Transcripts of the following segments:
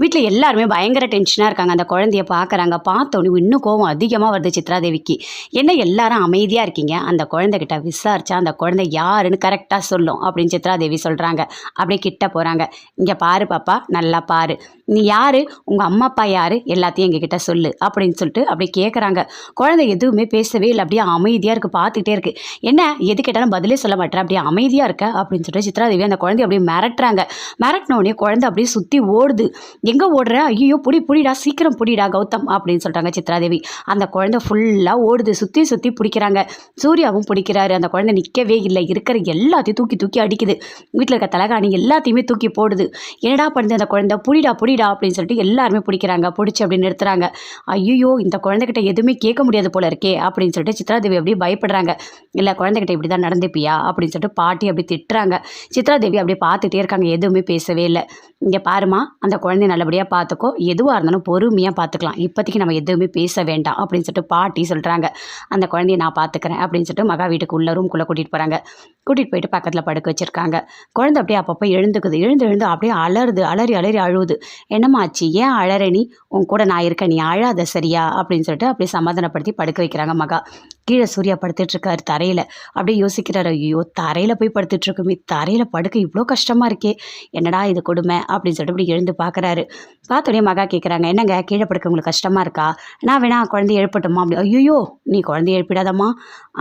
வீட்டில் எல்லாருமே பயங்கர டென்ஷனாக இருக்காங்க. அந்த குழந்தைய பார்க்குறாங்க பார்த்தோன்னே இன்னும் கோவம் அதிகமாக வருது சித்ராதேவிக்கு என்ன எல்லாரும் அமைதியாக இருக்கீங்க? அந்த குழந்தைகிட்ட விசாரிச்சா அந்த குழந்தை யாருன்னு கரெக்டாக சொல்லும் அப்படின்னு சித்ராதேவி சொல்கிறாங்க அப்படியே கிட்ட போகிறாங்க இங்கே பாரு பாப்பா நல்லா பாரு. நீ யார்? உங்கள் அம்மா அப்பா யார்? எல்லாத்தையும் எங்ககிட்ட சொல்லு அப்படின்னு சொல்லிட்டு அப்படி கேட்குறாங்க குழந்தை எதுவுமே பேசவே இல்லை. அப்படியே அமைதியாக இருக்குது பார்த்துக்கிட்டே இருக்குது என்ன? எது கேட்டாலும் பதிலே சொல்ல மாட்டேன் அப்படியே அமைதியாக இருக்க? அப்படின்னு சொல்லிட்டு சித்ராதேவி அந்த குழந்தைய அப்படியே மிரட்டுறாங்க. மிரட்டினோடனே குழந்தை அப்படியே சுற்றி ஓடுது. எங்கே ஓடுற? ஐயோ புடி புடிடா சீக்கிரம் புடிடா கௌதம் அப்படின்னு சொல்கிறாங்க சித்ராதேவி. அந்த குழந்தை ஃபுல்லாக ஓடுது சுற்றி சுற்றி பிடிக்கிறாங்க. சூர்யாவும் பிடிக்கிறாரு. அந்த குழந்தை நிற்கவே இல்லை. இருக்கிற எல்லாத்தையும் தூக்கி தூக்கி அடிக்குது. வீட்டில் இருக்க தலகாணி எல்லாத்தையுமே தூக்கி போடுது. என்னடா பண்ணுது அந்த குழந்தை? புடிடா புடிடா அப்படின்னு சொல்லிட்டு எல்லாருமே பிடிக்கிறாங்க. பிடிச்சி அப்படின்னு நிறுத்துறாங்க. ஐயோ இந்த குழந்தைகிட்ட எதுவுமே கேட்க முடியாது போல இருக்கே அப்படின்னு சொல்லிட்டு சித்ராதேவி அப்படியே பயப்படுறாங்க. இல்லை குழந்தைகிட்ட இப்படி தான் நடந்துப்பியா? அப்படின்னு சொல்லிட்டு பாட்டி அப்படி திட்டுறாங்க. சித்ராதேவி அப்படியே பார்த்துட்டே இருக்காங்க. எதுவுமே பேசவே இல்லை. இங்கே பாருமா அந்த குழந்தை நல்லபடியாக பார்த்துக்கோ எதுவாக இருந்தாலும் பொறுமையாக பார்த்துக்கலாம் இப்போதைக்கு நம்ம எதுவுமே பேச வேண்டாம் அப்படின்னு சொல்லிட்டு பாட்டி சொல்கிறாங்க அந்த குழந்தைய நான் பார்த்துக்கிறேன் அப்படின்னு சொல்லிட்டு மகா வீட்டுக்கு உள்ள ரூம்குள்ளே கூட்டிகிட்டு போகிறாங்க கூட்டிகிட்டு போயிட்டு பக்கத்தில் படுக்க வச்சுருக்காங்க. குழந்தை அப்படியே அப்பப்போ எழுந்துக்குது. எழுந்து எழுந்து அப்படியே அலறுது. அலறி அலறி அழுவுது. என்னம்மா ஆச்சு? ஏன் அழற நீ? உன் கூட நான் இருக்கேன். நீ அழாத சரியா? அப்படின்னு சொல்லிட்டு அப்படியே சமாதானப்படுத்தி படுக்க வைக்கிறாங்க மகா. கீழே சூர்யா படுத்துட்டுருக்காரு தரையில். அப்படியே யோசிக்கிறாரு. ஐயோ தரையில் போய் படுத்துட்டு இருக்குமே. தரையில் படுக்க இவ்வளோ கஷ்டமாக இருக்கே. என்னடா இது கொடுமை? அப்படின்னு சொல்லிட்டு இப்படி எழுந்து பார்க்குறாரு பார்த்தோடனே மகா கேட்குறாங்க என்னங்க கீழே படுக்க உங்களுக்கு கஷ்டமாக இருக்கா? நான் வேணா குழந்தைய எழுப்பட்டுமா? அப்படி ஐயோ நீ குழந்தைய எழுப்பிடாதம்மா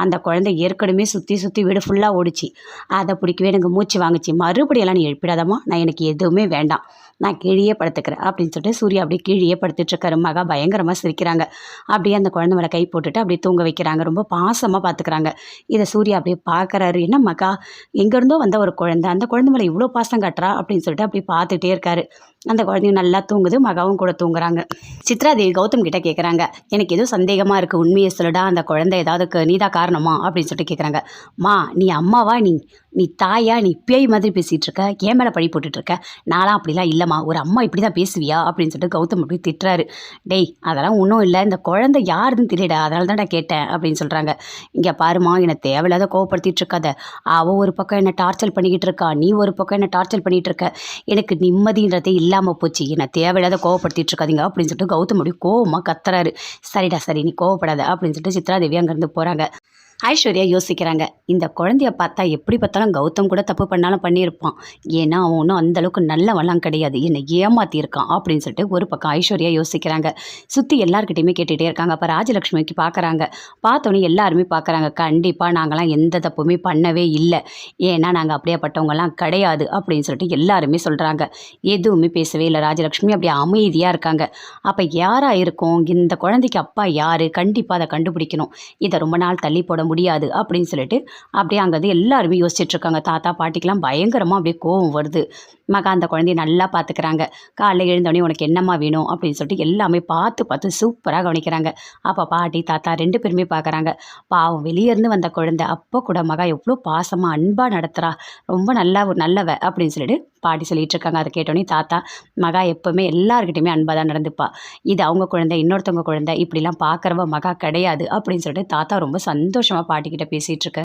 அந்த குழந்தை ஏற்கனவே சுற்றி சுற்றி வீடு ஃபுல்லாக ஓடிச்சு. அதை பிடிக்கவே எனக்கு மூச்சு வாங்குச்சு. மறுபடியெல்லாம் நீ எழுப்பிடாதம்மா நான் எனக்கு எதுவுமே வேண்டாம். நான் கீழே படுத்துக்கிறேன் அப்படின்னு சொல்லிட்டு சூர்யா அப்படியே கீழே படுத்துட்ருக்காரு மகா பயங்கரமாக சிரிக்கிறாங்க. அப்படியே அந்த குழந்தை மேலே கை போட்டுட்டு அப்படியே தூங்க வைக்கிறாங்க. ரொம்ப பாசமாக பார்த்துக்கிறாங்க இதை சூர்யா அப்படியே பார்க்குறாரு என்ன மகா? எங்கேருந்தோ வந்த ஒரு குழந்தை. அந்த குழந்தை மேலே இவ்வளோ பாசம் காட்டுறா? அப்படின்னு சொல்லிட்டு அப்படி பார்த்துட்டே இருக்காரு. அந்த குழந்தையும் நல்லா தூங்குது. மகாவும் கூட தூங்குறாங்க. சித்ராதேவி கௌதம் கிட்ட கேட்குறாங்க எனக்கு எதுவும் சந்தேகமாக இருக்குது உண்மையை சொல்லுடா. அந்த குழந்தை ஏதாவது நீதான் காரணமா? அப்படின்னு சொல்லிட்டு கேட்குறாங்க மா நீ அம்மாவா? நீ நீ தாயா? நீ பேய் மாதிரி பேசிகிட்டு இருக்க. ஏன் மேலே பழி போட்டுட்டு இருக்க. நான்லாம் அப்படிலாம் இல்லைம்மா. ஒரு அம்மா இப்படி தான் பேசுவியா? அப்படின்னு சொல்லிட்டு கௌதம் அப்படி திட்டுறாரு. டேய் அதெல்லாம் ஒன்றும் இல்லை. இந்த குழந்தை யாருன்னு தெரியடா அதனால தான் நான் கேட்டேன் அப்படின்னு சொல்கிறாங்க இங்கே பாருமா என்னை தேவையில்லாத கோவப்படுத்திட்டு இருக்காத. அவள் ஒரு பக்கம் என்னை டார்ச்சர் பண்ணிக்கிட்டு இருக்கா. நீ ஒரு பக்கம் என்னை டார்ச்சர் பண்ணிகிட்டு இருக்க. எனக்கு நிம்மதின்றதே இல்லாமல் போச்சு. என்னை தேவையில்லாத கோவப்படுத்திட்டு இருக்காதீங்க அப்படின்னு சொல்லிட்டு கௌதம் அப்படி கோவமாக கத்துறாரு. சரிடா சரி நீ கோவப்படாத அப்படின்னு சொல்லிட்டு சொல்லிட்டு சித்ரா தேவி அங்கேருந்து போகிறாங்க ஐஸ்வர்யா யோசிக்கிறாங்க. இந்த குழந்தைய பார்த்தா எப்படி பார்த்தாலும் கௌதம் கூட தப்பு பண்ணாலும் பண்ணியிருப்பான். ஏன்னா அவன் ஒன்றும் அந்தளவுக்கு நல்லவெல்லாம் கிடையாது. என்னை ஏமாத்தியிருக்கான் அப்படின்னு சொல்லிட்டு ஒரு பக்கம் ஐஸ்வர்யா யோசிக்கிறாங்க. சுற்றி எல்லாருக்கிட்டையுமே கேட்டுகிட்டே இருக்காங்க. அப்போ ராஜலக்ஷ்மிக்கு பார்க்குறாங்க. பார்த்தோன்னே எல்லாருமே பார்க்குறாங்க. கண்டிப்பாக நாங்களாம் எந்த தப்புமே பண்ணவே இல்லை. ஏன்னா நாங்கள் அப்படியேப்பட்டவங்கலாம் கிடையாது அப்படின்னு சொல்லிட்டு எல்லாருமே சொல்கிறாங்க எதுவுமே பேசவே இல்லை. ராஜலக்ஷ்மி அப்படியே அமைதியாக இருக்காங்க. அப்போ யாராக இருக்கும்? இந்த குழந்தைக்கு அப்பா யார்? கண்டிப்பாக அதை கண்டுபிடிக்கணும். இதை ரொம்ப நாள் தள்ளி போட முடியாது அப்படின்னு சொல்லிட்டு அப்படியே அங்கேருந்து எல்லாருமே யோசிச்சுட்ருக்காங்க. தாத்தா பாட்டிக்கெலாம் பயங்கரமாக அப்படியே கோவம் வருது. மகா அந்த குழந்தைய நல்லா பார்த்துக்கிறாங்க காலைல எழுந்தோடனே உனக்கு என்னம்மா வேணும் அப்படின்னு சொல்லிட்டு எல்லாமே பார்த்து பார்த்து சூப்பராக கவனிக்கிறாங்க. அப்போ பாட்டி தாத்தா ரெண்டு பேருமே பார்க்குறாங்க பாவம் வெளியேருந்து வந்த குழந்தை அப்போ கூட மகா எவ்வளோ பாசமாக அன்பாக நடத்துகிறா ரொம்ப நல்லா நல்லவ அப்படின்னு சொல்லிட்டு பாட்டி சொல்லிட்டு இருக்காங்க அதை கேட்டோன்னே தாத்தா மகா எப்போவுமே எல்லாருக்கிட்டையுமே அன்பாக தான் நடந்துப்பா. இது அவங்க குழந்தை இன்னொருத்தவங்க குழந்தை இப்படிலாம் பார்க்குறவ மகா கிடையாது அப்படின்னு சொல்லிட்டு தாத்தா ரொம்ப சந்தோஷம் சந்தோஷமாக பாட்டிக்கிட்ட பேசிகிட்டு இருக்க.